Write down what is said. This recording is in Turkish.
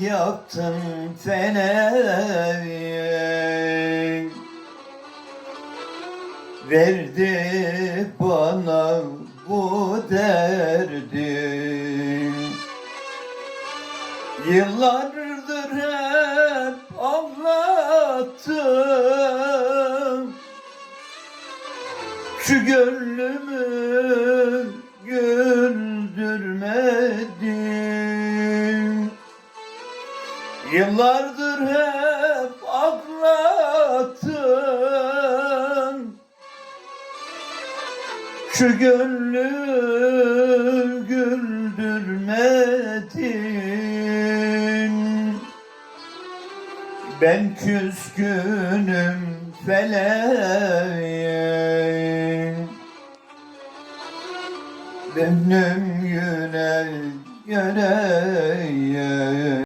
Yaktın feneri Verdi bana bu derdi. Yıllardır hep ağlattım. Şu gönlümü Yıllardır hep ağlattın. Şu gönlü güldürmedin. Ben küskünüm feleğe Gönlüm yüne göre